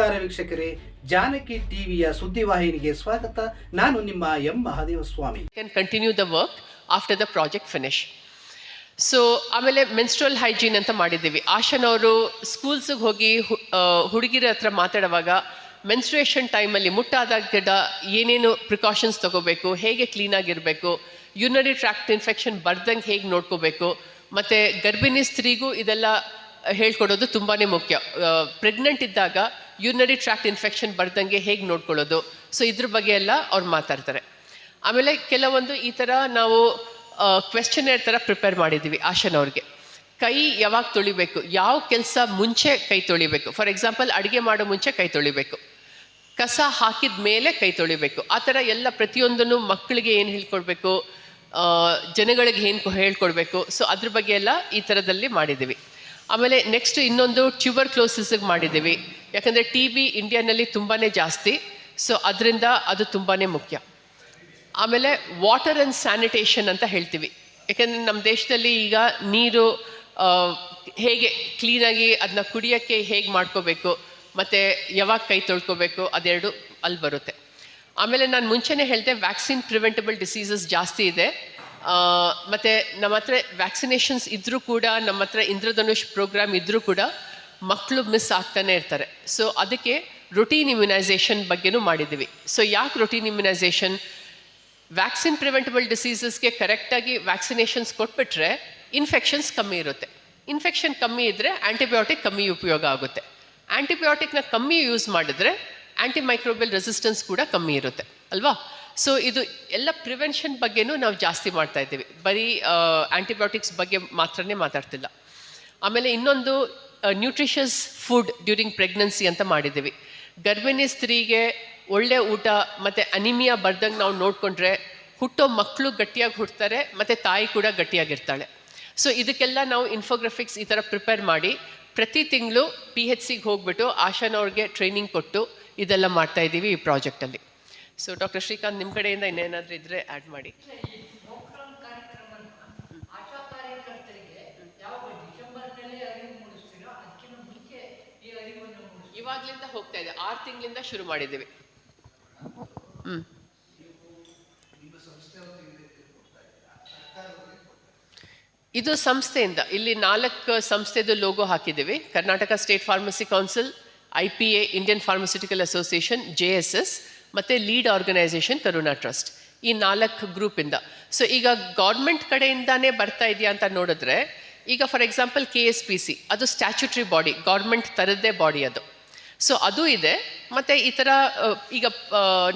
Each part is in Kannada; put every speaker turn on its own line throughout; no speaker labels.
ನಮಸ್ಕಾರ ವೀಕ್ಷಕರೇ, ಜಾನಕಿ ಟಿವಿಯ ಸುದ್ದಿವಾಹಿನಿಗೆ ಸ್ವಾಗತ. ನಾನು ನಿಮ್ಮ M. Mahadeva Swamy
can continue the work after the project finish so ಆಮೇಲೆ ಮೆನ್ಸ್ಟ್ರಲ್ ಹೈಜೀನ್ ಅಂತ ಮಾಡಿದ್ದೀವಿ. ಆಶನ್ ಅವರು ಸ್ಕೂಲ್ಸಿಗೆ ಹೋಗಿ ಹುಡುಗಿರ ಹತ್ರ ಮಾತಾಡುವಾಗ ಮೆನ್ಸ್ಟ್ರೇಷನ್ ಟೈಮಲ್ಲಿ ಮುಟ್ಟಾದಾಗ ಏನೇನು ಪ್ರಿಕಾಷನ್ಸ್ ತಗೋಬೇಕು, ಹೇಗೆ ಕ್ಲೀನಾಗಿರಬೇಕು ಯುನರಿ ಟ್ರ್ಯಾಕ್ಟ್ ಇನ್ಫೆಕ್ಷನ್ ಬರ್ದಂಗೆ ಹೇಗೆ ನೋಡ್ಕೋಬೇಕು, ಮತ್ತು ಗರ್ಭಿಣಿ ಸ್ತ್ರೀಗೂ ಇದೆಲ್ಲ ಹೇಳ್ಕೊಡೋದು ತುಂಬಾ ಮುಖ್ಯ. ಪ್ರೆಗ್ನೆಂಟ್ ಇದ್ದಾಗ ಯುನರಿ ಟ್ರ್ಯಾಕ್ಟ್ ಇನ್ಫೆಕ್ಷನ್ ಬರ್ದಂಗೆ ಹೇಗೆ ನೋಡ್ಕೊಳ್ಳೋದು? ಸೊ ಇದ್ರ ಬಗ್ಗೆ ಎಲ್ಲ ಅವ್ರು ಮಾತಾಡ್ತಾರೆ. ಆಮೇಲೆ ಕೆಲವೊಂದು ಈ ಥರ ನಾವು ಕ್ವೆಶ್ಚನೇರ್ ಥರ ಪ್ರಿಪೇರ್ ಮಾಡಿದ್ದೀವಿ ಆಶನ್ ಅವ್ರಿಗೆ. ಕೈ ಯಾವಾಗ ತೊಳಿಬೇಕು? ಯಾವ ಕೆಲಸ ಮುಂಚೆ ಕೈ ತೊಳಿಬೇಕು? ಫಾರ್ ಎಕ್ಸಾಂಪಲ್ ಅಡುಗೆ ಮಾಡೋ ಮುಂಚೆ ಕೈ ತೊಳಿಬೇಕು. ಕಸ ಹಾಕಿದ ಮೇಲೆ ಕೈ ತೊಳಿಬೇಕು. ಆ ಥರ ಎಲ್ಲ ಪ್ರತಿಯೊಂದನ್ನು ಮಕ್ಕಳಿಗೆ ಏನು ಹೇಳ್ಕೊಡ್ಬೇಕು? ಜನಗಳಿಗೆ ಏನು ಹೇಳ್ಕೊಡ್ಬೇಕು? ಸೊ ಅದ್ರ ಬಗ್ಗೆ ಎಲ್ಲ ಈ ಥರದಲ್ಲಿ ಮಾಡಿದ್ದೀವಿ ಆಮೇಲೆ ನೆಕ್ಸ್ಟ್ ಇನ್ನೊಂದು ಟ್ಯೂಬರ್ ಕ್ಲೋಸಿಸ್ಗೆ ಮಾಡಿದ್ದೀವಿ. ಯಾಕಂದರೆ ಟಿ ಬಿ ಇಂಡಿಯಾನಲ್ಲಿ ತುಂಬಾ ಜಾಸ್ತಿ. ಸೊ ಅದರಿಂದ ಅದು ತುಂಬಾ ಮುಖ್ಯ. ಆಮೇಲೆ ವಾಟರ್ ಆ್ಯಂಡ್ ಸ್ಯಾನಿಟೇಷನ್ ಅಂತ ಹೇಳ್ತೀವಿ. ಯಾಕಂದರೆ ನಮ್ಮ ದೇಶದಲ್ಲಿ ಈಗ ನೀರು ಹೇಗೆ ಕ್ಲೀನಾಗಿ ಅದನ್ನ ಕುಡಿಯೋಕ್ಕೆ ಹೇಗೆ ಮಾಡ್ಕೋಬೇಕು, ಮತ್ತು ಯಾವಾಗ ಕೈ ತೊಳ್ಕೊಬೇಕು, ಅದೆರಡು ಅಲ್ಲಿ ಬರುತ್ತೆ. ಆಮೇಲೆ ನಾನು ಮುಂಚೆನೇ ಹೇಳಿದೆ ವ್ಯಾಕ್ಸಿನ್ ಪ್ರಿವೆಂಟಬಲ್ ಡಿಸೀಸಸ್ ಜಾಸ್ತಿ ಇದೆ. ಮತ್ತೆ ನಮ್ಮ ಹತ್ರ ವ್ಯಾಕ್ಸಿನೇಷನ್ಸ್ ಇದ್ದರೂ ಕೂಡ, ನಮ್ಮ ಹತ್ರ ಇಂದ್ರಧನುಷ್ ಪ್ರೋಗ್ರಾಮ್ ಇದ್ದರೂ ಕೂಡ ಮಕ್ಕಳು ಮಿಸ್ ಆಗ್ತಾನೆ ಇರ್ತಾರೆ. ಸೊ ಅದಕ್ಕೆ ರೊಟೀನ್ ಇಮ್ಯುನೈಸೇಷನ್ ಬಗ್ಗೆನೂ ಮಾಡಿದ್ದೀವಿ. ಸೊ ಯಾಕೆ ರೊಟೀನ್ ಇಮ್ಯುನೈಸೇಷನ್ ವ್ಯಾಕ್ಸಿನ್ ಪ್ರಿವೆಂಟಬಲ್ ಡಿಸೀಸಸ್ಗೆ ಕರೆಕ್ಟಾಗಿ ವ್ಯಾಕ್ಸಿನೇಷನ್ಸ್ ಕೊಟ್ಬಿಟ್ರೆ ಇನ್ಫೆಕ್ಷನ್ಸ್ ಕಮ್ಮಿ ಇರುತ್ತೆ. ಇನ್ಫೆಕ್ಷನ್ ಕಮ್ಮಿ ಇದ್ದರೆ ಆ್ಯಂಟಿಬಯೋಟಿಕ್ ಕಮ್ಮಿ ಉಪಯೋಗ ಆಗುತ್ತೆ. ಆ್ಯಂಟಿಬಯೋಟಿಕ್ನ ಕಮ್ಮಿ ಯೂಸ್ ಮಾಡಿದ್ರೆ ಆ್ಯಂಟಿಮೈಕ್ರೋಬಿಯಲ್ ರೆಸಿಸ್ಟೆನ್ಸ್ ಕೂಡ ಕಮ್ಮಿ ಇರುತ್ತೆ. ಅಲ್ವಾ? ಸೊ ಇದು ಎಲ್ಲ ಪ್ರಿವೆನ್ಷನ್ ಬಗ್ಗೆನೂ ನಾವು ಜಾಸ್ತಿ ಮಾಡ್ತಾ ಇದ್ದೀವಿ. ಬರೀ ಆ್ಯಂಟಿಬಯೋಟಿಕ್ಸ್ ಬಗ್ಗೆ ಮಾತ್ರನೇ ಮಾತಾಡ್ತಿಲ್ಲ. ಆಮೇಲೆ ಇನ್ನೊಂದು ನ್ಯೂಟ್ರಿಷಸ್ ಫುಡ್ ಡ್ಯೂರಿಂಗ್ ಪ್ರೆಗ್ನೆನ್ಸಿ ಅಂತ ಮಾಡಿದ್ದೀವಿ. ಗರ್ಭಿಣಿ ಸ್ತ್ರೀಗೆ ಒಳ್ಳೆ ಊಟ ಮತ್ತು ಅನಿಮಿಯಾ ಬರ್ದಂಗೆ ನಾವು ನೋಡಿಕೊಂಡ್ರೆ ಹುಟ್ಟೋ ಮಕ್ಕಳು ಗಟ್ಟಿಯಾಗಿ ಹುಡ್ತಾರೆ ಮತ್ತು ತಾಯಿ ಕೂಡ ಗಟ್ಟಿಯಾಗಿರ್ತಾಳೆ. ಸೊ ಇದಕ್ಕೆಲ್ಲ ನಾವು ಇನ್ಫೋಗ್ರಫಿಕ್ಸ್ ಈ ಥರ ಪ್ರಿಪೇರ್ ಮಾಡಿ, ಪ್ರತಿ ತಿಂಗಳು ಪಿ ಎಚ್ ಸಿಗೆ ಹೋಗ್ಬಿಟ್ಟು ಆಶಾನವ್ರಿಗೆ ಟ್ರೈನಿಂಗ್ ಕೊಟ್ಟು ಇದೆಲ್ಲ ಮಾಡ್ತಾ ಇದ್ದೀವಿ ಈ ಪ್ರಾಜೆಕ್ಟಲ್ಲಿ ಸೊ ಡಾಕ್ಟರ್ ಶ್ರೀಕಾಂತ್ ನಿಮ್ಮ ಕಡೆಯಿಂದ ಇನ್ನೇನಾದರೂ ಇದ್ರೆ ಆ್ಯಡ್ ಮಾಡಿ. ಇವಾಗ್ಲಿಂದ ಹೋಗ್ತಾ ಇದೆ. ಆರು ತಿಂಗಳಿಂದ ಶುರು ಮಾಡಿದ್ದೀವಿ. ಹ್ಮ್. ಇದು ಸಂಸ್ಥೆಯಿಂದ. ಇಲ್ಲಿ ನಾಲ್ಕು ಸಂಸ್ಥೆದು ಲೋಗೋ ಹಾಕಿದ್ದೀವಿ. Karnataka state pharmacy council I P A Indian pharmaceutical association J S S ಮತ್ತು ಲೀಡ್ ಆರ್ಗನೈಸೇಷನ್ ಕರುಣಾ ಟ್ರಸ್ಟ್ ಈ ನಾಲ್ಕು ಗ್ರೂಪಿಂದ ಸೊ ಈಗ ಗೌರ್ಮೆಂಟ್ ಕಡೆಯಿಂದಾನೇ ಬರ್ತಾ ಇದೆಯಾ ಅಂತ ನೋಡಿದ್ರೆ, ಈಗ for example K S P C ಅದು ಸ್ಟ್ಯಾಚ್ಯುಟ್ರಿ ಬಾಡಿ ಗೌರ್ಮೆಂಟ್ ಥರದ್ದೇ ಬಾಡಿ ಅದು. ಸೊ ಅದು ಇದೆ, ಮತ್ತು ಈ ಥರ ಈಗ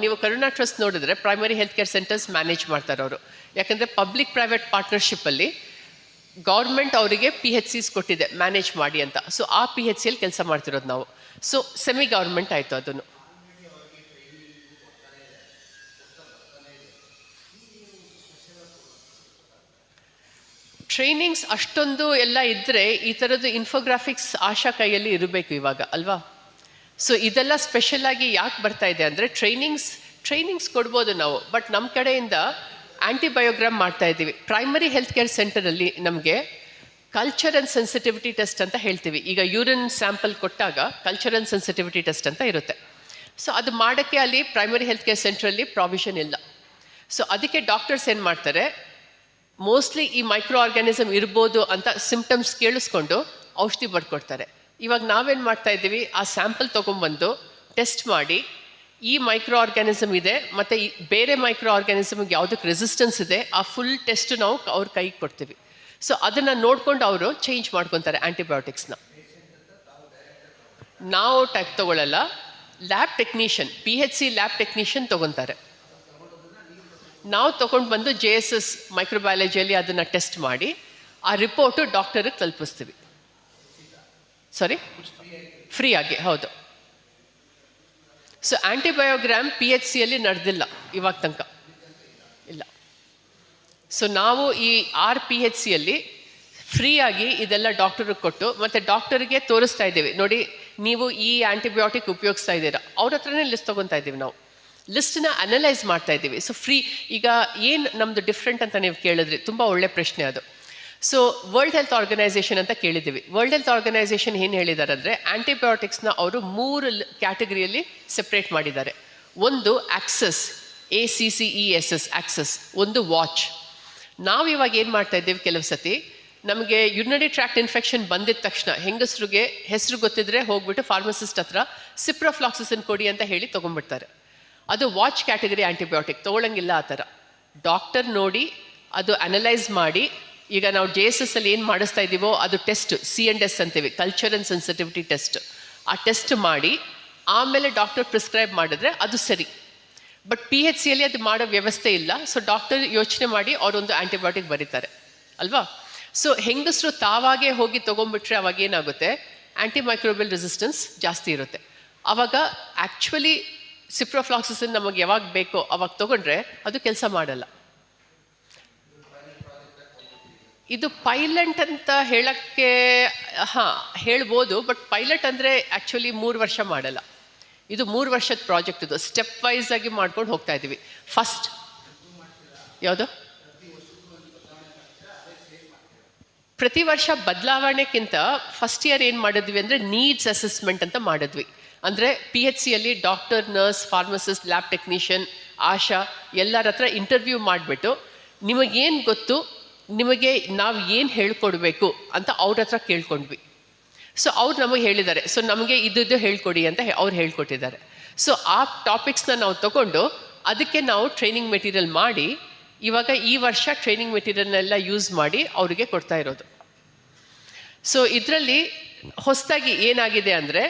ನೀವು ಕರುಣಾ ಟ್ರಸ್ಟ್ ನೋಡಿದ್ರೆ primary health care centres manage ಮಾಡ್ತಾರೆ ಅವರು. ಯಾಕಂದರೆ ಪಬ್ಲಿಕ್ ಪ್ರೈವೇಟ್ ಪಾರ್ಟ್ನರ್ಶಿಪ್ಪಲ್ಲಿ ಗೌರ್ಮೆಂಟ್ ಅವರಿಗೆ ಪಿ ಎಚ್ ಸಿಸ್ ಕೊಟ್ಟಿದೆ ಮ್ಯಾನೇಜ್ ಮಾಡಿ ಅಂತ. ಸೊ ಆ ಪಿ ಎಚ್ ಸಿಯಲ್ಲಿ ಕೆಲಸ ಮಾಡ್ತಿರೋದು ನಾವು. ಸೊ ಸೆಮಿ ಗೌರ್ಮೆಂಟ್ ಆಯಿತು ಅದನ್ನು. ಟ್ರೈನಿಂಗ್ಸ್ ಅಷ್ಟೊಂದು ಎಲ್ಲ ಇದ್ದರೆ ಈ ಥರದ್ದು ಇನ್ಫೋಗ್ರಾಫಿಕ್ಸ್ ಆಶಾ ಕೈಯಲ್ಲಿ ಇರಬೇಕು ಇವಾಗ, ಅಲ್ವಾ? ಸೊ ಇದೆಲ್ಲ ಸ್ಪೆಷಲ್ ಆಗಿ ಯಾಕೆ ಬರ್ತಾ ಇದೆ ಅಂದರೆ ಟ್ರೈನಿಂಗ್ಸ್ ಟ್ರೈನಿಂಗ್ಸ್ ಕೊಡ್ಬೋದು ನಾವು ಬಟ್ ನಮ್ಮ ಕಡೆಯಿಂದ ಆ್ಯಂಟಿಬಯೋಗ್ರಾಮ್ ಮಾಡ್ತಾ ಇದ್ದೀವಿ. ಪ್ರೈಮರಿ ಹೆಲ್ತ್ ಕೇರ್ ಸೆಂಟರಲ್ಲಿ ನಮಗೆ ಕಲ್ಚರ್ ಆ್ಯಂಡ್ ಸೆನ್ಸಿಟಿವಿಟಿ ಟೆಸ್ಟ್ ಅಂತ ಹೇಳ್ತೀವಿ. ಈಗ ಯೂರಿನ್ ಸ್ಯಾಂಪಲ್ ಕೊಟ್ಟಾಗ ಕಲ್ಚರ್ ಆ್ಯಂಡ್ ಸೆನ್ಸಿಟಿವಿಟಿ ಟೆಸ್ಟ್ ಅಂತ ಇರುತ್ತೆ. ಸೊ ಅದು ಮಾಡೋಕ್ಕೆ ಅಲ್ಲಿ ಪ್ರೈಮರಿ ಹೆಲ್ತ್ ಕೇರ್ ಸೆಂಟ್ರಲ್ಲಿ ಪ್ರಾವಿಷನ್ ಇಲ್ಲ. ಸೊ ಅದಕ್ಕೆ ಡಾಕ್ಟರ್ಸ್ ಏನು ಮಾಡ್ತಾರೆ? ಮೋಸ್ಟ್ಲಿ ಈ ಮೈಕ್ರೋ ಆರ್ಗ್ಯಾನಿಸಮ್ ಇರ್ಬೋದು ಅಂತ ಸಿಂಪ್ಟಮ್ಸ್ ಕೇಳಿಸ್ಕೊಂಡು ಔಷಧಿ ಬರ್ಕೊಡ್ತಾರೆ. ಇವಾಗ ನಾವೇನು ಮಾಡ್ತಾ ಇದ್ದೀವಿ? ಆ ಸ್ಯಾಂಪಲ್ ತೊಗೊಂಬಂದು ಟೆಸ್ಟ್ ಮಾಡಿ. ಈ ಮೈಕ್ರೋ ಆರ್ಗ್ಯಾನಿಸಮ್ ಇದೆ, ಮತ್ತು ಈ ಬೇರೆ ಮೈಕ್ರೋ ಆರ್ಗ್ಯಾನಿಸಮ್ಗೆ ಯಾವುದಕ್ಕೆ ರೆಸಿಸ್ಟೆನ್ಸ್ ಇದೆ, ಆ ಫುಲ್ ಟೆಸ್ಟ್ ನಾವು ಅವ್ರ ಕೈಗೆ ಕೊಡ್ತೀವಿ. ಸೊ ಅದನ್ನು ನೋಡ್ಕೊಂಡು ಅವರು ಚೇಂಜ್ ಮಾಡ್ಕೊತಾರೆ ಆ್ಯಂಟಿಬಯೋಟಿಕ್ಸ್ನ ನಾವು type ತೊಗೊಳ್ಳಲ್ಲ lab technician P H C lab technician ತೊಗೊತಾರೆ. ನಾವು ತಗೊಂಡು ಬಂದು ಜೆ ಎಸ್ ಎಸ್ ಮೈಕ್ರೋಬಯಾಲಜಿಯಲ್ಲಿ ಅದನ್ನು ಟೆಸ್ಟ್ ಮಾಡಿ, ಆ ರಿಪೋರ್ಟು ಡಾಕ್ಟರಿಗೆ ತಲುಪಿಸ್ತೀವಿ. ಸಾರಿ ಫ್ರೀ ಆಗಿ, ಹೌದು. ಸೊ ಆ್ಯಂಟಿಬಯೋಗ್ರಾಮ್ ಪಿ ಎಚ್ ಸಿಯಲ್ಲಿ ನಡೆದಿಲ್ಲ ಇವಾಗ ತನಕ. ಇಲ್ಲ. ಸೊ ನಾವು ಈ ಆರ್ ಪಿ ಎಚ್ ಸಿಯಲ್ಲಿ ಫ್ರೀಯಾಗಿ ಇದೆಲ್ಲ ಡಾಕ್ಟರಿಗೆ ಕೊಟ್ಟು, ಮತ್ತು ಡಾಕ್ಟರಿಗೆ ತೋರಿಸ್ತಾ ಇದ್ದೀವಿ. ನೋಡಿ, ನೀವು ಈ ಆ್ಯಂಟಿಬಯೋಟಿಕ್ ಉಪಯೋಗಿಸ್ತಾ ಇದ್ದೀರಾ, ಅವ್ರ ಹತ್ರನೇ ಲಿಸ್ಟ್ ತೊಗೊತಾ ಇದ್ದೀವಿ ನಾವು. ಲಿಸ್ಟನ್ನ ಅನಲೈಸ್ ಮಾಡ್ತಾ ಇದ್ದೀವಿ. ಸೊ ಫ್ರೀ ಈಗ ಏನು ನಮ್ಮದು ಡಿಫ್ರೆಂಟ್ ಅಂತ ನೀವು ಕೇಳಿದ್ರಿ ತುಂಬ ಒಳ್ಳೆ ಪ್ರಶ್ನೆ ಅದು. ಸೊ ವರ್ಲ್ಡ್ ಹೆಲ್ತ್ ಆರ್ಗನೈಸೇಷನ್ ಅಂತ ಕೇಳಿದ್ದೀವಿ. ವರ್ಲ್ಡ್ ಹೆಲ್ತ್ ಆರ್ಗನೈಸೇಷನ್ ಏನು ಹೇಳಿದ್ದಾರೆ ಅಂದರೆ ಆ್ಯಂಟಿಬಯೋಟಿಕ್ಸ್ನ ಅವರು ಮೂರು ಕ್ಯಾಟಗರಿಯಲ್ಲಿ ಸೆಪ್ರೇಟ್ ಮಾಡಿದ್ದಾರೆ. ಒಂದು access A C C E S S access ಒಂದು ವಾಚ್ ನಾವು ಇವಾಗ ಏನು ಮಾಡ್ತಾ ಇದ್ದೀವಿ ಕೆಲವು ಸತಿ, ನಮಗೆ ಯುರಿನರಿ ಟ್ರ್ಯಾಕ್ಟ್ ಇನ್ಫೆಕ್ಷನ್ ಬಂದಿದ ತಕ್ಷಣ, ಹೆಂಗಸರಿಗೆ, ಹೆಸರು ಗೊತ್ತಿದ್ರೆ ಹೋಗ್ಬಿಟ್ಟು ಫಾರ್ಮಸಿಸ್ಟ್ ಹತ್ರ ಸಿಪ್ರೋಫ್ಲಾಕ್ಸಿಸನ್ ಕೊಡಿ ಅಂತ ಹೇಳಿ ತೊಗೊಂಡ್ಬಿಡ್ತಾರೆ. ಅದು ವಾಚ್ ಕ್ಯಾಟಗರಿ ಆ್ಯಂಟಿಬಯೋಟಿಕ್ ತೊಗೊಳಂಗಿಲ್ಲ ಆ ಥರ. ಡಾಕ್ಟರ್ ನೋಡಿ, ಅದು ಅನಲೈಸ್ ಮಾಡಿ, ಈಗ ನಾವು ಜೆ ಎಸ್ ಎಸ್ ಅಲ್ಲಿ ಏನು ಮಾಡಿಸ್ತಾ ಇದ್ದೀವೋ ಅದು ಟೆಸ್ಟ್, ಸಿ ಅಂಡ್ ಎಸ್ ಅಂತೀವಿ ಕಲ್ಚರ್ ಆ್ಯಂಡ್ ಸೆನ್ಸಿಟಿವಿಟಿ ಟೆಸ್ಟ್. ಆ ಟೆಸ್ಟ್ ಮಾಡಿ, ಆಮೇಲೆ ಡಾಕ್ಟರ್ ಪ್ರಿಸ್ಕ್ರೈಬ್ ಮಾಡಿದ್ರೆ ಅದು ಸರಿ. ಬಟ್ ಪಿ ಎಚ್ ಸಿಯಲ್ಲಿ ಅದು ಮಾಡೋ ವ್ಯವಸ್ಥೆ ಇಲ್ಲ, ಸೊ ಡಾಕ್ಟರ್ ಯೋಚನೆ ಮಾಡಿ ಅವರೊಂದು ಆ್ಯಂಟಿಬಯೋಟಿಕ್ ಬರೀತಾರೆ. ಅಲ್ವಾ? ಸೊ ಹೆಂಗಸರು ತಾವಾಗೇ ಹೋಗಿ ತೊಗೊಂಡ್ಬಿಟ್ರೆ ಅವಾಗ ಏನಾಗುತ್ತೆ ಆ್ಯಂಟಿಮೈಕ್ರೋಬಿಯಲ್ ರೆಸಿಸ್ಟೆನ್ಸ್ ಜಾಸ್ತಿ ಇರುತ್ತೆ. ಆವಾಗ ಆ್ಯಕ್ಚುಲಿ ಸಿಪ್ರೋಫ್ಲಾಕ್ಸಿಸಿನ್ ನಮಗೆ ಯಾವಾಗ ಬೇಕೋ ಅವಾಗ ತಗೊಂಡ್ರೆ ಅದು ಕೆಲಸ ಮಾಡಲ್ಲ. ಇದು ಪೈಲಟ್ ಅಂತ ಹೇಳಕ್ಕೆ, ಹಾಂ, ಹೇಳ್ಬೋದು, ಬಟ್ ಪೈಲಟ್ ಅಂದರೆ ಆ್ಯಕ್ಚುಲಿ ಮೂರು ವರ್ಷ ಮಾಡಲ್ಲ. ಇದು ಮೂರು ವರ್ಷದ ಪ್ರಾಜೆಕ್ಟ್ ಇದು. ಸ್ಟೆಪ್ ವೈಸ್ ಆಗಿ ಮಾಡ್ಕೊಂಡು ಹೋಗ್ತಾ ಇದ್ದೀವಿ ಫಸ್ಟ್ ಯಾವುದು? ಪ್ರತಿ ವರ್ಷ ಬದಲಾವಣೆಗಿಂತ ಫಸ್ಟ್ ಇಯರ್ ಏನು ಮಾಡಿದ್ವಿ ಅಂದರೆ ನೀಡ್ಸ್ ಅಸೆಸ್ಮೆಂಟ್ ಅಂತ ಮಾಡಿದ್ವಿ. ಅಂದರೆ ಪಿ ಎಚ್ ಸಿಯಲ್ಲಿ doctor nurse pharmacist lab technician ASHA ಎಲ್ಲರ ಹತ್ರ ಇಂಟರ್ವ್ಯೂ ಮಾಡಿಬಿಟ್ಟು ನಿಮಗೇನು ಗೊತ್ತು? ನಿಮಗೆ ನಾವು ಏನು ಹೇಳ್ಕೊಡ್ಬೇಕು ಅಂತ ಅವ್ರ ಹತ್ರ ಕೇಳ್ಕೊಂಡ್ವಿ. ಸೊ ಅವ್ರು ನಮಗೆ ಹೇಳಿದ್ದಾರೆ. ಸೊ ನಮಗೆ ಇದ್ದು ಹೇಳ್ಕೊಡಿ ಅಂತ ಅವ್ರು ಹೇಳ್ಕೊಟ್ಟಿದ್ದಾರೆ. ಸೊ ಆ ಟಾಪಿಕ್ಸ್ನ ನಾವು ತಗೊಂಡು ಅದಕ್ಕೆ ನಾವು ಟ್ರೈನಿಂಗ್ ಮೆಟೀರಿಯಲ್ ಮಾಡಿ, ಇವಾಗ ಈ ವರ್ಷ ಟ್ರೈನಿಂಗ್ ಮೆಟೀರಿಯಲ್ನೆಲ್ಲ ಯೂಸ್ ಮಾಡಿ ಅವರಿಗೆ ಕೊಡ್ತಾ ಇರೋದು. ಸೊ ಇದರಲ್ಲಿ ಹೊಸದಾಗಿ ಏನಾಗಿದೆ ಅಂದರೆ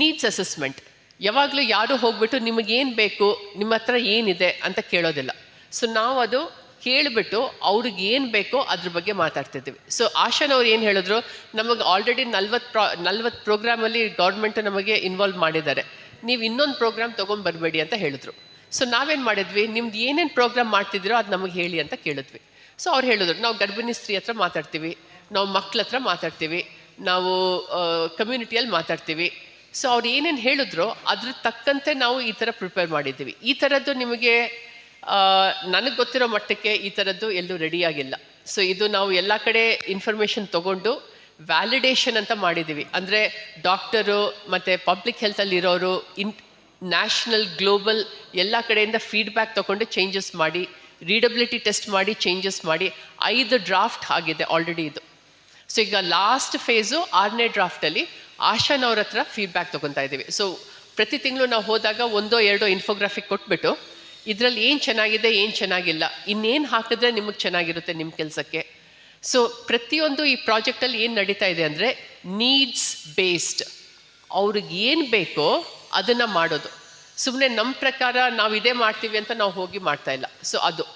ನೀಡ್ಸ್ ಅಸೆಸ್ಮೆಂಟ್ ಯಾವಾಗಲೂ ಯಾರು ಹೋಗ್ಬಿಟ್ಟು ನಿಮಗೇನು ಬೇಕು, ನಿಮ್ಮ ಹತ್ರ ಏನಿದೆ ಅಂತ ಕೇಳೋದಿಲ್ಲ. ಸೊ ನಾವು ಅದು ಕೇಳಿಬಿಟ್ಟು ಅವ್ರಿಗೆ ಏನು ಬೇಕೋ ಅದ್ರ ಬಗ್ಗೆ ಮಾತಾಡ್ತಿದ್ದೀವಿ ಸೊ ಆಶಾನವ್ರು ಏನು ಹೇಳಿದ್ರು, ನಮಗೆ ಆಲ್ರೆಡಿ ನಲ್ವತ್ತು ಪ್ರಾ ನಲ್ವತ್ತು ಪ್ರೋಗ್ರಾಮಲ್ಲಿ ಗೌರ್ಮೆಂಟ್ ನಮಗೆ ಇನ್ವಾಲ್ವ್ ಮಾಡಿದ್ದಾರೆ. ನೀವು ಇನ್ನೊಂದು ಪ್ರೋಗ್ರಾಮ್ ತೊಗೊಂಡ್ಬರ್ಬೇಡಿ ಅಂತ ಹೇಳಿದ್ರು. ಸೊ ನಾವೇನು ಮಾಡಿದ್ವಿ, ನಿಮ್ದು ಏನೇನು ಪ್ರೋಗ್ರಾಮ್ ಮಾಡ್ತಿದ್ದೀರೋ ಅದು ನಮಗೆ ಹೇಳಿ ಅಂತ ಕೇಳಿದ್ವಿ. ಸೊ ಅವ್ರು ಹೇಳಿದ್ರು, ನಾವು ಗರ್ಭಿಣಿ ಸ್ತ್ರೀ ಹತ್ರ ಮಾತಾಡ್ತೀವಿ, ನಾವು ಮಕ್ಳ ಹತ್ರ ಮಾತಾಡ್ತೀವಿ, ನಾವು ಕಮ್ಯುನಿಟಿಯಲ್ಲಿ ಮಾತಾಡ್ತೀವಿ. ಸೊ ಅವ್ರು ಏನೇನು ಹೇಳಿದ್ರು ಅದ್ರ ತಕ್ಕಂತೆ ನಾವು ಈ ಥರ ಪ್ರಿಪೇರ್ ಮಾಡಿದ್ದೀವಿ. ಈ ಥರದ್ದು ನಿಮಗೆ ನನಗೆ ಗೊತ್ತಿರೋ ಮಟ್ಟಕ್ಕೆ ಈ ಥರದ್ದು ಎಲ್ಲೂ ರೆಡಿಯಾಗಿಲ್ಲ ಸೊ ಇದು ನಾವು ಎಲ್ಲ ಕಡೆ ಇನ್ಫಾರ್ಮೇಷನ್ ತೊಗೊಂಡು ವ್ಯಾಲಿಡೇಷನ್ ಅಂತ ಮಾಡಿದ್ದೀವಿ. ಅಂದರೆ ಡಾಕ್ಟರು ಮತ್ತು ಪಬ್ಲಿಕ್ ಹೆಲ್ತಲ್ಲಿ ಇರೋರು ಇನ್ ನ್ಯಾಷನಲ್ ಗ್ಲೋಬಲ್ ಎಲ್ಲ ಕಡೆಯಿಂದ ಫೀಡ್ಬ್ಯಾಕ್ ತೊಗೊಂಡು ಚೇಂಜಸ್ ಮಾಡಿ ರೀಡಬಿಲಿಟಿ ಟೆಸ್ಟ್ ಮಾಡಿ ಚೇಂಜಸ್ ಮಾಡಿ, ಐದು ಡ್ರಾಫ್ಟ್ ಆಗಿದೆ ಆಲ್ರೆಡಿ ಇದು. ಸೊ ಈಗ ಲಾಸ್ಟ್ ಫೇಸು ಆರನೇ ಡ್ರಾಫ್ಟಲ್ಲಿ ಆಶಾನವ್ರ ಹತ್ರ ಫೀಡ್ಬ್ಯಾಕ್ ತೊಗೊತಾ ಇದ್ದೀವಿ. ಸೊ ಪ್ರತಿ ತಿಂಗಳು ನಾವು ಹೋದಾಗ ಒಂದೋ ಎರಡೋ ಇನ್ಫೋಗ್ರಾಫಿಕ್ ಕೊಟ್ಬಿಟ್ಟು, ಇದರಲ್ಲಿ ಏನು ಚೆನ್ನಾಗಿದೆ, ಏನು ಚೆನ್ನಾಗಿಲ್ಲ, ಇನ್ನೇನು ಹಾಕಿದ್ರೆ ನಿಮಗೆ ಚೆನ್ನಾಗಿರುತ್ತೆ ನಿಮ್ಮ ಕೆಲಸಕ್ಕೆ. ಸೊ ಪ್ರತಿಯೊಂದು ಈ ಪ್ರಾಜೆಕ್ಟಲ್ಲಿ ಏನು ನಡೀತಾ ಇದೆ ಅಂದರೆ ನೀಡ್ಸ್ ಬೇಸ್ಡ್ ಅವ್ರಿಗೆ ಏನು ಬೇಕೋ ಅದನ್ನು ಮಾಡೋದು. ಸುಮ್ಮನೆ ನಮ್ಮ ಪ್ರಕಾರ ನಾವು ಇದೇ ಮಾಡ್ತೀವಿ ಅಂತ ನಾವು ಹೋಗಿ ಮಾಡ್ತಾ ಇಲ್ಲ. ಸೊ ಅದು.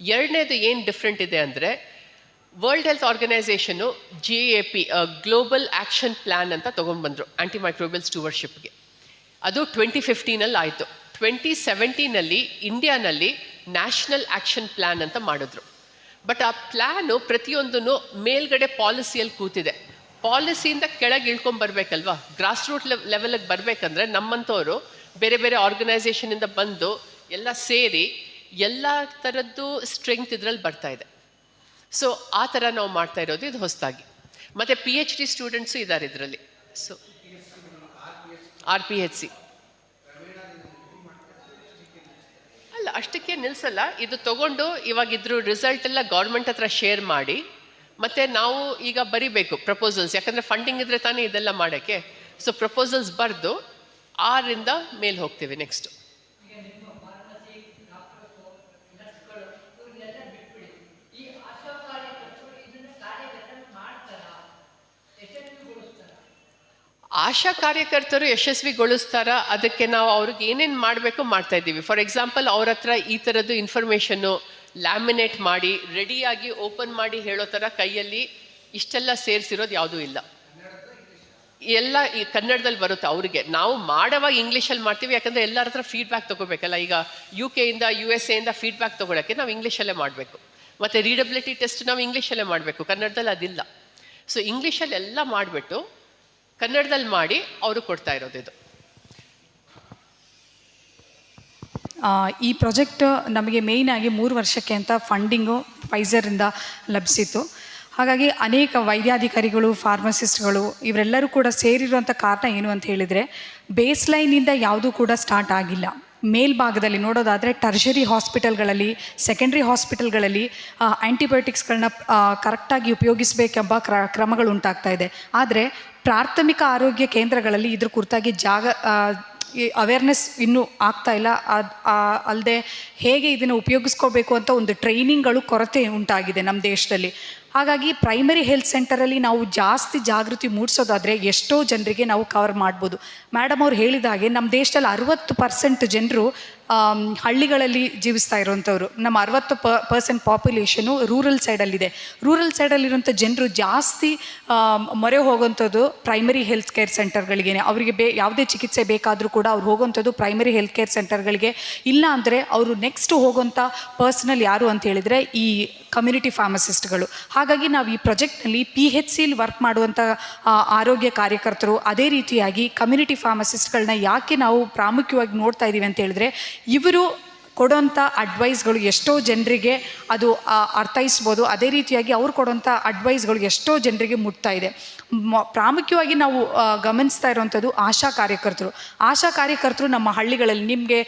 ಎರಡನೇದು ಏನು ಡಿಫ್ರೆಂಟ್ ಇದೆ ಅಂದರೆ world health organisation G A P global action plan ಅಂತ ತೊಗೊಂಡ್ಬಂದರು ಆ್ಯಂಟಿಮೈಕ್ರೋಬಿಯಲ್ ಸ್ಟೂವರ್ಶಿಪ್ಗೆ ಅದು ಟ್ವೆಂಟಿ ಫಿಫ್ಟೀನಲ್ಲಿ ಆಯಿತು. ಟ್ವೆಂಟಿ ಸೆವೆಂಟೀನಲ್ಲಿ ಇಂಡಿಯಾನಲ್ಲಿ ನ್ಯಾಷನಲ್ ಆ್ಯಕ್ಷನ್ ಪ್ಲ್ಯಾನ್ ಅಂತ ಮಾಡಿದ್ರು. ಬಟ್ ಆ ಪ್ಲ್ಯಾನು ಪ್ರತಿಯೊಂದೂ ಮೇಲ್ಗಡೆ ಪಾಲಿಸಿಯಲ್ಲಿ ಕೂತಿದೆ. ಪಾಲಿಸಿಯಿಂದ ಕೆಳಗೆ ಇಳ್ಕೊಂಬರ್ಬೇಕಲ್ವಾ ಗ್ರಾಸ್ ರೂಟ್ ಲೆವೆಲಿಗೆ ಬರಬೇಕಂದ್ರೆ ನಮ್ಮಂಥವರು ಬೇರೆ ಬೇರೆ ಆರ್ಗನೈಸೇಷನಿಂದ ಬಂದು ಎಲ್ಲ ಸೇರಿ ಎಲ್ಲ ಥರದ್ದು ಸ್ಟ್ರೆಂಗ್ತ್ ಇದರಲ್ಲಿ ಬರ್ತಾ ಇದೆ. ಸೊ ಆ ಥರ ನಾವು ಮಾಡ್ತಾ ಇರೋದು ಇದು ಹೊಸದಾಗಿ. ಮತ್ತು ಪಿ ಎಚ್ ಡಿ ಸ್ಟೂಡೆಂಟ್ಸು ಇದ್ದಾರೆ ಇದರಲ್ಲಿ. So R P H C ಅಲ್ಲ, ಅಷ್ಟಕ್ಕೆ ನಿಲ್ಲಿಸಲ್ಲ ಇದು ತಗೊಂಡು ಇವಾಗ ರಿಸಲ್ಟ್ ಎಲ್ಲ ಗೌರ್ಮೆಂಟ್ ಹತ್ರ ಶೇರ್ ಮಾಡಿ, ಮತ್ತು ನಾವು ಈಗ ಬರಿಬೇಕು ಪ್ರಪೋಸಲ್ಸ್ ಯಾಕಂದರೆ ಫಂಡಿಂಗ್ ಇದ್ರೆ ತಾನೇ ಇದೆಲ್ಲ ಮಾಡೋಕ್ಕೆ. ಸೊ ಪ್ರಪೋಸಲ್ಸ್ ಬರೆದು ಆರಿಂದ ಮೇಲೆ ಹೋಗ್ತೀವಿ ನೆಕ್ಸ್ಟು ಆಶಾ ಕಾರ್ಯಕರ್ತರು ಯಶಸ್ವಿಗೊಳಿಸ್ತಾರ? ಅದಕ್ಕೆ ನಾವು ಅವ್ರಿಗೆ ಏನೇನು ಮಾಡಬೇಕು ಮಾಡ್ತಾ ಇದ್ದೀವಿ. ಫಾರ್ ಎಕ್ಸಾಂಪಲ್ ಅವ್ರ ಹತ್ರ ಈ ಥರದ್ದು ಇನ್ಫಾರ್ಮೇಷನ್ನು ಲ್ಯಾಮಿನೇಟ್ ಮಾಡಿ ರೆಡಿಯಾಗಿ ಓಪನ್ ಮಾಡಿ ಹೇಳೋ ಥರ ಕೈಯಲ್ಲಿ ಇಷ್ಟೆಲ್ಲ ಸೇರಿಸಿರೋದು ಯಾವುದೂ ಇಲ್ಲ. ಎಲ್ಲ ಈ ಕನ್ನಡದಲ್ಲಿ ಬರುತ್ತೆ ಅವ್ರಿಗೆ. ನಾವು ಮಾಡೋವಾಗ ಇಂಗ್ಲೀಷಲ್ಲಿ ಮಾಡ್ತೀವಿ, ಯಾಕಂದರೆ ಎಲ್ಲರ ಹತ್ರ ಫೀಡ್ಬ್ಯಾಕ್ ತೊಗೋಬೇಕಲ್ಲ. ಈಗ ಯು ಕೆಯಿಂದ ಯು ಎಸ್ ಎಯಿಂದ ಫೀಡ್ಬ್ಯಾಕ್ ತೊಗೊಳಕ್ಕೆ ನಾವು ಇಂಗ್ಲೀಷಲ್ಲೇ ಮಾಡಬೇಕು. ಮತ್ತು ರೀಡಬಿಲಿಟಿ ಟೆಸ್ಟ್ ನಾವು ಇಂಗ್ಲೀಷಲ್ಲೇ ಮಾಡಬೇಕು. ಕನ್ನಡದಲ್ಲಿ ಅದಿಲ್ಲ. ಸೊ ಇಂಗ್ಲೀಷಲ್ಲಿ ಎಲ್ಲ ಮಾಡಿಬಿಟ್ಟು ಕನ್ನಡದಲ್ಲಿ ಮಾಡಿ ಅವರು ಕೊಡ್ತಾ ಇರೋದು ಇದು.
ಆ, ಈ ಪ್ರಾಜೆಕ್ಟ್ ನಮಗೆ ಮೇಯ್ನ್ ಆಗಿ ಮೂರು ವರ್ಷಕ್ಕೆ ಅಂತ ಫಂಡಿಂಗು ಫೈಸರಿಂದ ಲಭಿಸಿತ್ತು. ಹಾಗಾಗಿ ಅನೇಕ ವೈದ್ಯಾಧಿಕಾರಿಗಳು ಫಾರ್ಮಸಿಸ್ಟ್ಗಳು ಇವರೆಲ್ಲರೂ ಕೂಡ ಸೇರಿರುವಂಥ ಕಾರಣ ಏನು ಅಂತ ಹೇಳಿದರೆ ಬೇಸ್ ಲೈನಿಂದ ಯಾವುದೂ ಕೂಡ ಸ್ಟಾರ್ಟ್ ಆಗಿಲ್ಲ. ಮೇಲ್ಭಾಗದಲ್ಲಿ ನೋಡೋದಾದರೆ ಟರ್ಷರಿ ಹಾಸ್ಪಿಟಲ್ಗಳಲ್ಲಿ ಸೆಕೆಂಡ್ರಿ ಹಾಸ್ಪಿಟಲ್ಗಳಲ್ಲಿ ಆ್ಯಂಟಿಬಯೋಟಿಕ್ಸ್ಗಳನ್ನ ಕರೆಕ್ಟಾಗಿ ಉಪಯೋಗಿಸಬೇಕೆಂಬ ಕ್ರ, ಕ್ರಮಗಳು ಉಂಟಾಗ್ತಾ ಇದೆ. ಆದರೆ ಪ್ರಾಥಮಿಕ ಆರೋಗ್ಯ ಕೇಂದ್ರಗಳಲ್ಲಿ ಇದ್ರ ಕುರಿತಾಗಿ ಜಾಗ ಅವೇರ್ನೆಸ್ ಇನ್ನೂ ಆಗ್ತಾ ಇಲ್ಲ. ಅದು ಅಲ್ಲದೆ ಹೇಗೆ ಇದನ್ನು ಉಪಯೋಗಿಸ್ಕೋಬೇಕು ಅಂತ ಒಂದು ಟ್ರೈನಿಂಗ್ಗಳು ಕೊರತೆ ಉಂಟಾಗಿದೆ ನಮ್ಮ ದೇಶದಲ್ಲಿ. ಹಾಗಾಗಿ ಪ್ರೈಮರಿ ಹೆಲ್ತ್ ಸೆಂಟರಲ್ಲಿ ನಾವು ಜಾಸ್ತಿ ಜಾಗೃತಿ ಮೂಡಿಸೋದಾದರೆ ಎಷ್ಟೋ ಜನರಿಗೆ ನಾವು ಕವರ್ ಮಾಡ್ಬೋದು. ಮೇಡಮ್ ಅವ್ರು ಹೇಳಿದ ಹಾಗೆ ನಮ್ಮ ದೇಶದಲ್ಲಿ ಅರುವತ್ತು ಪರ್ಸೆಂಟ್ ಜನರು ಹಳ್ಳಿಗಳಲ್ಲಿ ಜೀವಿಸ್ತಾ ಇರುವಂಥವ್ರು ನಮ್ಮ ಅರವತ್ತು ಪ ಪರ್ಸೆಂಟ್ ಪಾಪ್ಯುಲೇಷನು ರೂರಲ್ ಸೈಡಲ್ಲಿದೆ ರೂರಲ್ ಸೈಡಲ್ಲಿರುವಂಥ ಜನರು ಜಾಸ್ತಿ ಮೊರೆ ಹೋಗುವಂಥದ್ದು ಪ್ರೈಮರಿ ಹೆಲ್ತ್ ಕೇರ್ ಸೆಂಟರ್ಗಳಿಗೆ ಅವರಿಗೆ ಬೇ, ಯಾವುದೇ ಚಿಕಿತ್ಸೆ ಬೇಕಾದರೂ ಕೂಡ ಅವ್ರು ಹೋಗುವಂಥದ್ದು ಪ್ರೈಮರಿ ಹೆಲ್ತ್ ಕೇರ್ ಸೆಂಟರ್ಗಳಿಗೆ ಇಲ್ಲ ಅಂದರೆ ಅವರು ನೆಕ್ಸ್ಟ್ ಹೋಗುವಂಥ ಪರ್ಸನಲ್ ಯಾರು ಅಂತ ಹೇಳಿದರೆ ಈ ಕಮ್ಯುನಿಟಿ ಫಾರ್ಮಸಿಸ್ಟ್ಗಳು ಹಾಗಾಗಿ ನಾವು ಈ ಪ್ರಾಜೆಕ್ಟ್ನಲ್ಲಿ ಪಿ ಹೆಚ್ ಸಿಲಿ ವರ್ಕ್ ಮಾಡುವಂಥ ಆರೋಗ್ಯ ಕಾರ್ಯಕರ್ತರು ಅದೇ ರೀತಿಯಾಗಿ ಕಮ್ಯುನಿಟಿ ಫಾರ್ಮಸಿಸ್ಟ್ಗಳನ್ನ ಯಾಕೆ ನಾವು ಪ್ರಾಮುಖ್ಯವಾಗಿ ನೋಡ್ತಾ ಇದ್ದೀವಿ ಅಂತ ಹೇಳಿದ್ರೆ, ಇವರು ಕೊಡೋಂಥ ಅಡ್ವೈಸ್ಗಳು ಎಷ್ಟೋ ಜನರಿಗೆ ಅದು ಅರ್ಥೈಸ್ಬೋದು. ಅದೇ ರೀತಿಯಾಗಿ ಅವ್ರು ಕೊಡೋಂಥ ಅಡ್ವೈಸ್ಗಳು ಎಷ್ಟೋ ಜನರಿಗೆ ಮುಟ್ತಾ ಇದೆ. ಪ್ರಾಮುಖ್ಯವಾಗಿ ನಾವು ಗಮನಿಸ್ತಾ ಇರುವಂಥದ್ದು ಆಶಾ ಕಾರ್ಯಕರ್ತರು. ಆಶಾ ಕಾರ್ಯಕರ್ತರು ನಮ್ಮ ಹಳ್ಳಿಗಳಲ್ಲಿ ನಿಮಗೆ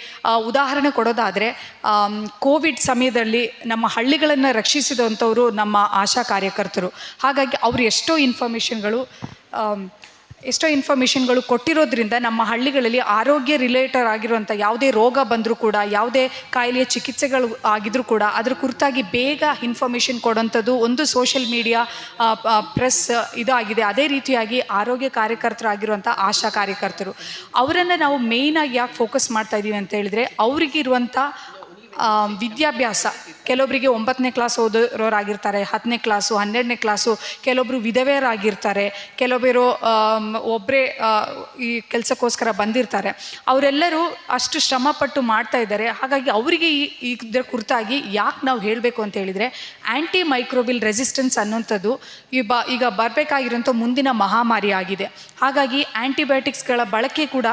ಉದಾಹರಣೆ ಕೊಡೋದಾದರೆ ಕೋವಿಡ್ ಸಮಯದಲ್ಲಿ ನಮ್ಮ ಹಳ್ಳಿಗಳನ್ನು ರಕ್ಷಿಸಿದಂಥವರು ನಮ್ಮ ಆಶಾ ಕಾರ್ಯಕರ್ತರು. ಹಾಗಾಗಿ ಅವರು ಎಷ್ಟೋ ಇನ್ಫಾರ್ಮೇಷನ್ಗಳು ಎಷ್ಟೋ ಇನ್ಫಾರ್ಮೇಷನ್ಗಳು ಕೊಟ್ಟಿರೋದ್ರಿಂದ ನಮ್ಮ ಹಳ್ಳಿಗಳಲ್ಲಿ ಆರೋಗ್ಯ ರಿಲೇಟರ್ ಆಗಿರುವಂಥ ಯಾವುದೇ ರೋಗ ಬಂದರೂ ಕೂಡ, ಯಾವುದೇ ಕಾಯಿಲೆಯ ಚಿಕಿತ್ಸೆಗಳು ಆಗಿದ್ರೂ ಕೂಡ ಅದ್ರ ಕುರಿತಾಗಿ ಬೇಗ ಇನ್ಫಾರ್ಮೇಷನ್ ಕೊಡೋಂಥದ್ದು ಒಂದು ಸೋಷಿಯಲ್ ಮೀಡಿಯಾ ಪ್ರೆಸ್ ಇದಾಗಿದೆ. ಅದೇ ರೀತಿಯಾಗಿ ಆರೋಗ್ಯ ಕಾರ್ಯಕರ್ತರಾಗಿರುವಂಥ ಆಶಾ ಕಾರ್ಯಕರ್ತರು. ಅವರನ್ನು ನಾವು ಮೇಯ್ನಾಗಿ ಯಾಕೆ ಫೋಕಸ್ ಮಾಡ್ತಾ ಇದ್ದೀವಿ ಅಂತ ಹೇಳಿದರೆ ಅವರಿಗಿರುವಂಥ ವಿದ್ಯಾಭ್ಯಾಸ. ಕೆಲವೊಬ್ಬರಿಗೆ ಒಂಬತ್ತನೇ ಕ್ಲಾಸ್ ಓದೋರಾಗಿರ್ತಾರೆ ಹತ್ತನೇ ಕ್ಲಾಸು, ಹನ್ನೆರಡನೇ ಕ್ಲಾಸು ಕೆಲವೊಬ್ಬರು ವಿಧವೆಯರಾಗಿರ್ತಾರೆ ಕೆಲವೊಬ್ಬರು ಒಬ್ಬರೇ ಈ ಕೆಲಸಕ್ಕೋಸ್ಕರ ಬಂದಿರ್ತಾರೆ. ಅವರೆಲ್ಲರೂ ಅಷ್ಟು ಶ್ರಮಪಟ್ಟು ಮಾಡ್ತಾ ಇದ್ದಾರೆ. ಹಾಗಾಗಿ ಅವರಿಗೆ ಈ ಇದರ ಕುರಿತಾಗಿ ಯಾಕೆ ನಾವು ಹೇಳಬೇಕು ಅಂತ ಹೇಳಿದರೆ ಆ್ಯಂಟಿ ಮೈಕ್ರೋಬಿಲ್ ರೆಸಿಸ್ಟೆನ್ಸ್ ಅನ್ನೋಂಥದ್ದು ಈ ಬ, ಈಗ ಬರಬೇಕಾಗಿರೋಂಥ ಮುಂದಿನ ಮಹಾಮಾರಿ ಆಗಿದೆ. ಹಾಗಾಗಿ ಆ್ಯಂಟಿಬಯೋಟಿಕ್ಸ್ಗಳ ಬಳಕೆ ಕೂಡ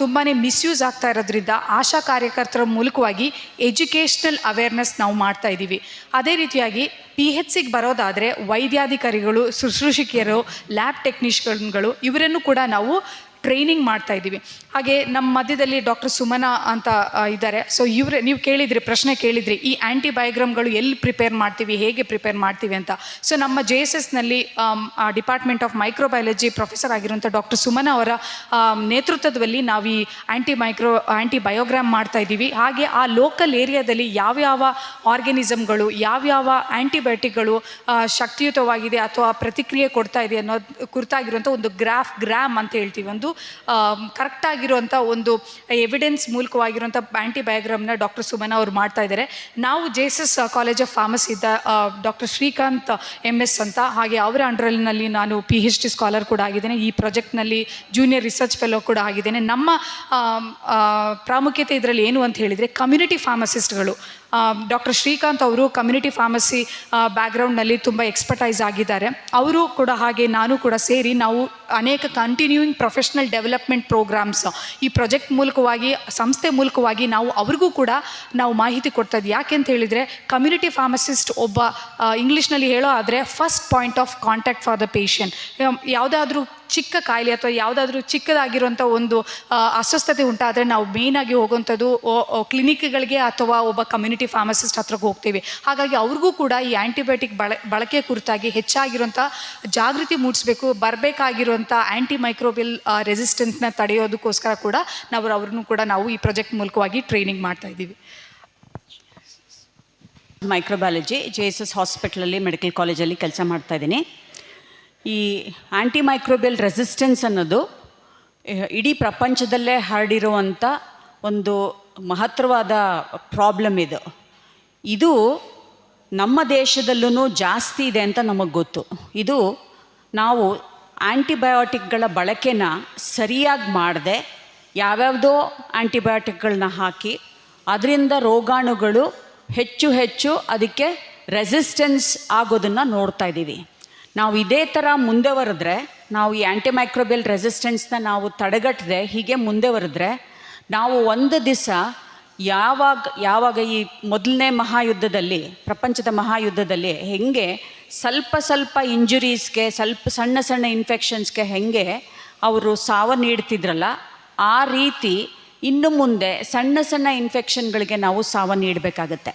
ತುಂಬಾ ಮಿಸ್ಯೂಸ್ ಆಗ್ತಾ ಇರೋದ್ರಿಂದ ಆಶಾ ಕಾರ್ಯಕರ್ತರ ಮೂಲಕವಾಗಿ ಎಜುಕೇಷ್ನಲ್ ಅವೇರ್ನೆಸ್ ನಾವು ಮಾಡ್ತಾ ಇದ್ದೀವಿ. ಅದೇ ರೀತಿಯಾಗಿ ಪಿ ಎಚ್ ಸಿಗೆ ಬರೋದಾದರೆ ವೈದ್ಯಾಧಿಕಾರಿಗಳು, ಶುಶ್ರೂಷಕಿಯರು, ಲ್ಯಾಬ್ ಟೆಕ್ನಿಷಿಯನ್ಗಳು ಇವರನ್ನು ಕೂಡ ನಾವು ಟ್ರೈನಿಂಗ್ ಮಾಡ್ತಾ ಇದ್ದೀವಿ. ಹಾಗೆ ನಮ್ಮ ಮಧ್ಯದಲ್ಲಿ ಡಾಕ್ಟರ್ ಸುಮನ ಅಂತ ಇದ್ದಾರೆ. ಸೊ ಇವರೇ, ನೀವು ಕೇಳಿದ್ರಿ, ಪ್ರಶ್ನೆ ಕೇಳಿದ್ರಿ, ಈ ಆ್ಯಂಟಿಬಯೋಗ್ರಾಮ್ಗಳು ಎಲ್ಲಿ ಪ್ರಿಪೇರ್ ಮಾಡ್ತೀವಿ, ಹೇಗೆ ಪ್ರಿಪೇರ್ ಮಾಡ್ತೀವಿ ಅಂತ. ಸೊ ನಮ್ಮ ಜೆ ಎಸ್ ಎಸ್ನಲ್ಲಿ ಡಿಪಾರ್ಟ್ಮೆಂಟ್ ಆಫ್ ಮೈಕ್ರೋಬಯಾಲಜಿ ಪ್ರೊಫೆಸರ್ ಆಗಿರುವಂಥ ಡಾಕ್ಟರ್ ಸುಮನ ಅವರ ನೇತೃತ್ವದಲ್ಲಿ ನಾವು ಈ ಆ್ಯಂಟಿ ಮೈಕ್ರೋ ಆ್ಯಂಟಿ ಬಯೋಗ್ರಾಮ್ ಮಾಡ್ತಾ ಇದ್ದೀವಿ. ಹಾಗೆ ಆ ಲೋಕಲ್ ಏರಿಯಾದಲ್ಲಿ ಯಾವ್ಯಾವ ಆರ್ಗ್ಯಾನಿಸಮ್ಗಳು ಯಾವ್ಯಾವ ಆ್ಯಂಟಿಬಯೋಟಿಕ್ಗಳು ಶಕ್ತಿಯುತವಾಗಿದೆ ಅಥವಾ ಪ್ರತಿಕ್ರಿಯೆ ಕೊಡ್ತಾ ಇದೆ ಅನ್ನೋದು ಕುರಿತಾಗಿರುವಂಥ ಒಂದು ಗ್ರಾಫ್ ಗ್ರಾಮ್ ಅಂತ ಹೇಳ್ತೀವಿ ಒಂದು. ಕರೆಕ್ಟ್ ಆಗಿರುವಂಥ ಒಂದು ಎವಿಡೆನ್ಸ್ ಮೂಲಕವಾಗಿರುವಂಥ ಆ್ಯಂಟಿಬಯೋಗ್ರಾಮ್ನ ಡಾಕ್ಟರ್ ಸುಮನ ಅವರು ಮಾಡ್ತಾ ಇದ್ದಾರೆ. ನಾವು J S S college of pharmacy ಇದ್ದ ಡಾಕ್ಟರ್ ಶ್ರೀಕಾಂತ್ ಎಂ ಎಸ್ ಅಂತ, ಹಾಗೆ ಅವರ ಅಂಡ್ರಲ್ನಲ್ಲಿ ನಾನು ಪಿ ಎಚ್ ಡಿ ಸ್ಕಾಲರ್ ಕೂಡ ಆಗಿದ್ದೇನೆ. ಈ ಪ್ರಾಜೆಕ್ಟ್ನಲ್ಲಿ ಜೂನಿಯರ್ ರಿಸರ್ಚ್ ಫೆಲೋ ಕೂಡ ಆಗಿದ್ದೇನೆ. ನಮ್ಮ ಪ್ರಾಮುಖ್ಯತೆ ಇದರಲ್ಲಿ ಏನು ಅಂತ ಹೇಳಿದರೆ ಕಮ್ಯುನಿಟಿ ಫಾರ್ಮಸಿಸ್ಟ್ಗಳು ಡಾಕ್ಟರ್ ಶ್ರೀಕಾಂತ್ ಅವರು ಕಮ್ಯುನಿಟಿ ಫಾರ್ಮಸಿ ಬ್ಯಾಕ್ಗ್ರೌಂಡ್ನಲ್ಲಿ ತುಂಬ ಎಕ್ಸ್ಪರ್ಟೈಸ್ ಆಗಿದ್ದಾರೆ. ಅವರು ಕೂಡ ಹಾಗೆ ನಾನು ಕೂಡ ಸೇರಿ ನಾವು ಅನೇಕ ಕಂಟಿನ್ಯೂಯಿಂಗ್ ಪ್ರೊಫೆಷ್ನಲ್ ಡೆವಲಪ್ಮೆಂಟ್ ಪ್ರೋಗ್ರಾಮ್ಸ್ ಈ ಪ್ರಾಜೆಕ್ಟ್ ಮೂಲಕವಾಗಿ, ಸಂಸ್ಥೆ ಮೂಲಕವಾಗಿ ನಾವು ಅವ್ರಿಗೂ ಕೂಡ ನಾವು ಮಾಹಿತಿ ಕೊಡ್ತಾ ಇದ್ದೀವಿ ಯಾಕೆ ಅಂತ ಹೇಳಿದರೆ ಕಮ್ಯುನಿಟಿ ಫಾರ್ಮಸಿಸ್ಟ್ ಒಬ್ಬ ಇಂಗ್ಲೀಷ್ನಲ್ಲಿ ಹೇಳೋ ಆದರೆ first point of contact for the patient ಯಾವುದಾದ್ರೂ ಚಿಕ್ಕ ಕಾಯಿಲೆ ಅಥವಾ ಯಾವುದಾದ್ರೂ ಚಿಕ್ಕದಾಗಿರುವಂಥ ಒಂದು ಅಸ್ವಸ್ಥತೆ ಉಂಟಾದರೆ ನಾವು ಮೇಯ್ನಾಗಿ ಹೋಗುವಂಥದ್ದು ಕ್ಲಿನಿಕ್ಗಳಿಗೆ ಅಥವಾ ಒಬ್ಬ ಕಮ್ಯುನಿಟಿ ಫಾರ್ಮಸಿಸ್ಟ್ ಹತ್ರಕ್ಕೆ ಹೋಗ್ತೀವಿ. ಹಾಗಾಗಿ ಅವ್ರಿಗೂ ಕೂಡ ಈ ಆ್ಯಂಟಿಬಯೋಟಿಕ್ ಬಳ, ಬಳಕೆ ಕುರಿತಾಗಿ ಹೆಚ್ಚಾಗಿರುವಂಥ ಜಾಗೃತಿ ಮೂಡಿಸಬೇಕು ಬರಬೇಕಾಗಿರುವಂಥ ಆ್ಯಂಟಿ ಮೈಕ್ರೋಬಿಲ್ ರೆಸಿಸ್ಟೆನ್ಸ್ನ ತಡೆಯೋದಕ್ಕೋಸ್ಕರ ಕೂಡ ನಾವು ಅವ್ರನ್ನೂ ಕೂಡ ನಾವು ಈ ಪ್ರಾಜೆಕ್ಟ್ ಮೂಲಕವಾಗಿ ಟ್ರೈನಿಂಗ್ ಮಾಡ್ತಾ ಇದ್ದೀವಿ.
ಮೈಕ್ರೋಬಯಾಲಜಿ ಜೆ ಎಸ್ ಎಸ್ ಹಾಸ್ಪಿಟ್ಲಲ್ಲಿ ಮೆಡಿಕಲ್ ಕಾಲೇಜಲ್ಲಿ ಕೆಲಸ ಮಾಡ್ತಾ ಇದ್ದೀನಿ. ಈ ಆ್ಯಂಟಿ ಮೈಕ್ರೋಬಿಯಲ್ ರೆಸಿಸ್ಟೆನ್ಸ್ ಅನ್ನೋದು ಇಡೀ ಪ್ರಪಂಚದಲ್ಲೇ ಹರಡಿರುವಂಥ ಒಂದು ಮಹತ್ತರವಾದ ಪ್ರಾಬ್ಲಮ್ ಇದು. ಇದು ನಮ್ಮ ದೇಶದಲ್ಲೂ ಜಾಸ್ತಿ ಇದೆ ಅಂತ ನಮಗೆ ಗೊತ್ತು. ಇದು ನಾವು ಆ್ಯಂಟಿಬಯೋಟಿಕ್ಗಳ ಬಳಕೆನ ಸರಿಯಾಗಿ ಮಾಡದೆ, ಯಾವ್ಯಾವುದೋ ಆ್ಯಂಟಿಬಯೋಟಿಕ್ಗಳನ್ನ ಹಾಕಿ, ಅದರಿಂದ ರೋಗಾಣುಗಳು ಹೆಚ್ಚು ಹೆಚ್ಚು ಅದಕ್ಕೆ ರೆಸಿಸ್ಟೆನ್ಸ್ ಆಗೋದನ್ನು ನೋಡ್ತಾ ಇದ್ದೀವಿ. ನಾವು ಇದೇ ಥರ ಮುಂದೆ ಬರೆದ್ರೆ ನಾವು ಈ ಆ್ಯಂಟಿಮೈಕ್ರೋಬಿಯಲ್ ರೆಸಿಸ್ಟೆನ್ಸ್ನ ನಾವು ತಡೆಗಟ್ಟದೆ ಹೀಗೆ ಮುಂದೆ ಬರೆದ್ರೆ ನಾವು ಒಂದು ದಿವಸ ಯಾವಾಗ ಯಾವಾಗ ಈ ಮೊದಲನೇ ಮಹಾಯುದ್ಧದಲ್ಲಿ, ಪ್ರಪಂಚದ ಮಹಾಯುದ್ಧದಲ್ಲಿ ಹೆಂಗೆ ಸ್ವಲ್ಪ ಸ್ವಲ್ಪ ಇಂಜುರೀಸ್ಗೆ ಸ್ವಲ್ಪ ಸಣ್ಣ ಸಣ್ಣ ಇನ್ಫೆಕ್ಷನ್ಸ್ಗೆ ಹೆಂಗೆ ಅವರು ಸಾವು ನೀಡ್ತಿದ್ರಲ್ಲ, ಆ ರೀತಿ ಇನ್ನು ಮುಂದೆ ಸಣ್ಣ ಸಣ್ಣ ಇನ್ಫೆಕ್ಷನ್ಗಳಿಗೆ ನಾವು ಸಾವು ನೀಡಬೇಕಾಗತ್ತೆ.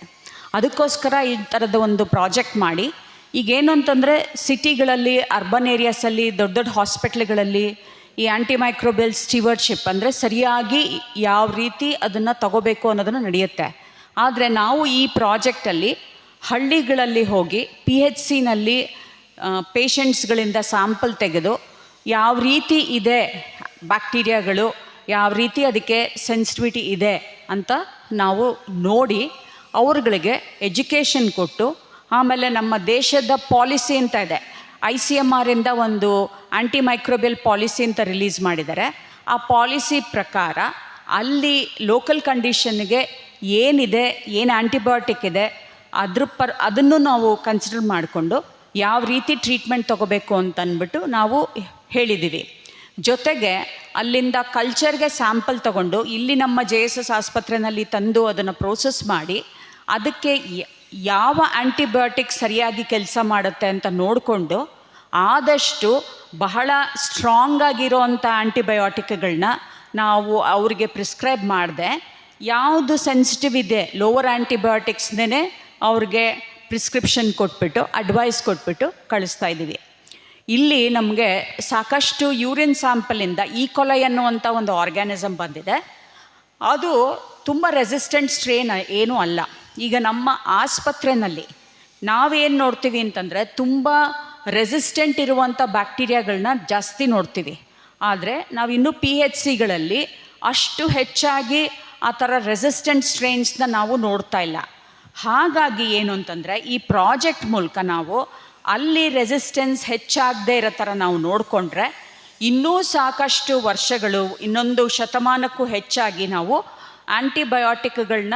ಅದಕ್ಕೋಸ್ಕರ ಈ ಥರದ ಒಂದು ಪ್ರಾಜೆಕ್ಟ್ ಮಾಡಿ ಈಗೇನು ಅಂತಂದರೆ ಸಿಟಿಗಳಲ್ಲಿ ಅರ್ಬನ್ ಏರಿಯಾಸಲ್ಲಿ ದೊಡ್ಡ ದೊಡ್ಡ ಹಾಸ್ಪಿಟ್ಲ್ಗಳಲ್ಲಿ ಈ ಆ್ಯಂಟಿಮೈಕ್ರೋಬಿಯಲ್ ಸ್ಟಿವರ್ಡ್ಶಿಪ್ ಅಂದರೆ ಸರಿಯಾಗಿ ಯಾವ ರೀತಿ ಅದನ್ನು ತಗೋಬೇಕು ಅನ್ನೋದನ್ನು ನಡೆಯುತ್ತೆ. ಆದರೆ ನಾವು ಈ ಪ್ರಾಜೆಕ್ಟಲ್ಲಿ ಹಳ್ಳಿಗಳಲ್ಲಿ ಹೋಗಿ ಪಿ ಎಚ್ ಸಿನಲ್ಲಿ ಪೇಷಂಟ್ಸ್ಗಳಿಂದ ಸ್ಯಾಂಪಲ್ ತೆಗೆದು ಯಾವ ರೀತಿ ಇದೆ ಬ್ಯಾಕ್ಟೀರಿಯಾಗಳು ಯಾವ ರೀತಿ ಅದಕ್ಕೆ ಸೆನ್ಸಿಟಿವಿಟಿ ಇದೆ ಅಂತ ನಾವು ನೋಡಿ ಅವ್ರಗಳಿಗೆ ಎಜುಕೇಷನ್ ಕೊಟ್ಟು ಆಮೇಲೆ ನಮ್ಮ ದೇಶದ ಪಾಲಿಸಿ ಅಂತ ಇದೆ. ಐ ಸಿ ಎಂ ಆರಿಂದ ಒಂದು ಆಂಟಿ ಮೈಕ್ರೋಬಿಯಲ್ ಪಾಲಿಸಿ ಅಂತ ರಿಲೀಸ್ ಮಾಡಿದ್ದಾರೆ. ಆ ಪಾಲಿಸಿ ಪ್ರಕಾರ ಅಲ್ಲಿ ಲೋಕಲ್ ಕಂಡೀಷನ್ಗೆ ಏನಿದೆ, ಏನು ಆ್ಯಂಟಿಬಯೋಟಿಕ್ ಇದೆ, ಅದ್ರ ಪರ್, ಅದನ್ನು ನಾವು ಕನ್ಸಿಡರ್ ಮಾಡಿಕೊಂಡು ಯಾವ ರೀತಿ ಟ್ರೀಟ್ಮೆಂಟ್ ತೊಗೋಬೇಕು ಅಂತ ನಾವು ಹೇಳಿದ್ದೀವಿ ಜೊತೆಗೆ ಅಲ್ಲಿಂದ ಕಲ್ಚರ್ಗೆ ಸ್ಯಾಂಪಲ್ ತಗೊಂಡು ಇಲ್ಲಿ ನಮ್ಮ ಜೆ ಎಸ್ ಎಸ್ ಆಸ್ಪತ್ರೆಯಲ್ಲಿ ತಂದು ಅದನ್ನು ಪ್ರೋಸೆಸ್ ಮಾಡಿ, ಅದಕ್ಕೆ ಯಾವ ಆ್ಯಂಟಿಬಯೋಟಿಕ್ ಸರಿಯಾಗಿ ಕೆಲಸ ಮಾಡುತ್ತೆ ಅಂತ ನೋಡಿಕೊಂಡು ಆದಷ್ಟು ಬಹಳ ಸ್ಟ್ರಾಂಗ್ ಆಗಿರೋವಂಥ ಆ್ಯಂಟಿಬಯೋಟಿಕ್ಗಳನ್ನ ನಾವು ಅವರಿಗೆ ಪ್ರಿಸ್ಕ್ರೈಬ್ ಮಾಡಿದೆ. ಯಾವುದು ಸೆನ್ಸಿಟಿವ್ ಇದೆ ಲೋವರ್ ಆ್ಯಂಟಿಬಯೋಟಿಕ್ಸ್ನೇ ಅವ್ರಿಗೆ ಪ್ರಿಸ್ಕ್ರಿಪ್ಷನ್ ಕೊಟ್ಬಿಟ್ಟು ಅಡ್ವೈಸ್ ಕೊಟ್ಬಿಟ್ಟು ಕಳಿಸ್ತಾ ಇದ್ದೀವಿ. ಇಲ್ಲಿ ನಮಗೆ ಸಾಕಷ್ಟು ಯೂರಿನ್ ಸ್ಯಾಂಪಲಿಂದ ಈಕೊಲೈ ಅನ್ನುವಂಥ ಒಂದು ಆರ್ಗ್ಯಾನಿಸಮ್ ಬಂದಿದೆ. ಅದು ತುಂಬ ರೆಸಿಸ್ಟೆಂಟ್ ಸ್ಟ್ರೇನ್ ಏನೂ ಅಲ್ಲ. ಈಗ ನಮ್ಮ ಆಸ್ಪತ್ರೆಯಲ್ಲಿ ನಾವೇನು ನೋಡ್ತೀವಿ ಅಂತಂದರೆ ತುಂಬ ರೆಸಿಸ್ಟೆಂಟ್ ಇರುವಂಥ ಬ್ಯಾಕ್ಟೀರಿಯಾಗಳನ್ನ ಜಾಸ್ತಿ ನೋಡ್ತೀವಿ. ಆದರೆ ನಾವಿನ್ನೂ ಪಿ ಎಚ್ ಸಿಗಳಲ್ಲಿ ಅಷ್ಟು ಹೆಚ್ಚಾಗಿ ಆ ಥರ ರೆಸಿಸ್ಟೆಂಟ್ ಸ್ಟ್ರೇನ್ಸ್ನ ನಾವು ನೋಡ್ತಾ ಇಲ್ಲ. ಹಾಗಾಗಿ ಏನು ಅಂತಂದರೆ ಈ ಪ್ರಾಜೆಕ್ಟ್ ಮೂಲಕ ನಾವು ಅಲ್ಲಿ ರೆಸಿಸ್ಟೆನ್ಸ್ ಹೆಚ್ಚಾಗದೇ ಇರೋ ಥರ ನಾವು ನೋಡಿಕೊಂಡ್ರೆ ಇನ್ನೂ ಸಾಕಷ್ಟು ವರ್ಷಗಳು ಇನ್ನೊಂದು ಶತಮಾನಕ್ಕೂ ಹೆಚ್ಚಾಗಿ ನಾವು ಆ್ಯಂಟಿಬಯೋಟಿಕ್ಗಳನ್ನ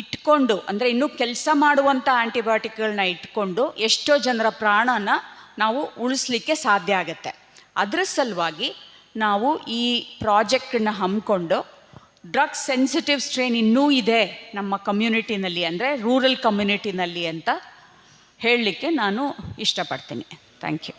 ಇಟ್ಕೊಂಡು, ಅಂದರೆ ಇನ್ನೂ ಕೆಲಸ ಮಾಡುವಂಥ ಆಂಟಿಬಯೋಟಿಕ್ಗಳನ್ನ ಇಟ್ಕೊಂಡು ಎಷ್ಟೋ ಜನರ ಪ್ರಾಣನ ನಾವು ಉಳಿಸ್ಲಿಕ್ಕೆ ಸಾಧ್ಯ ಆಗುತ್ತೆ. ಅದರ ಸಲುವಾಗಿ ನಾವು ಈ ಪ್ರಾಜೆಕ್ಟನ್ನ ಹಮ್ಮಿಕೊಂಡು ಡ್ರಗ್ ಸೆನ್ಸಿಟಿವ್ ಸ್ಟ್ರೈನ್ ಇನ್ನೂ ಇದೆ ನಮ್ಮ ಕಮ್ಯುನಿಟಿನಲ್ಲಿ ಅಂದರೆ ರೂರಲ್ ಕಮ್ಯುನಿಟಿನಲ್ಲಿ ಅಂತ ಹೇಳಲಿಕ್ಕೆ ನಾನು ಇಷ್ಟಪಡ್ತೀನಿ. Thank you.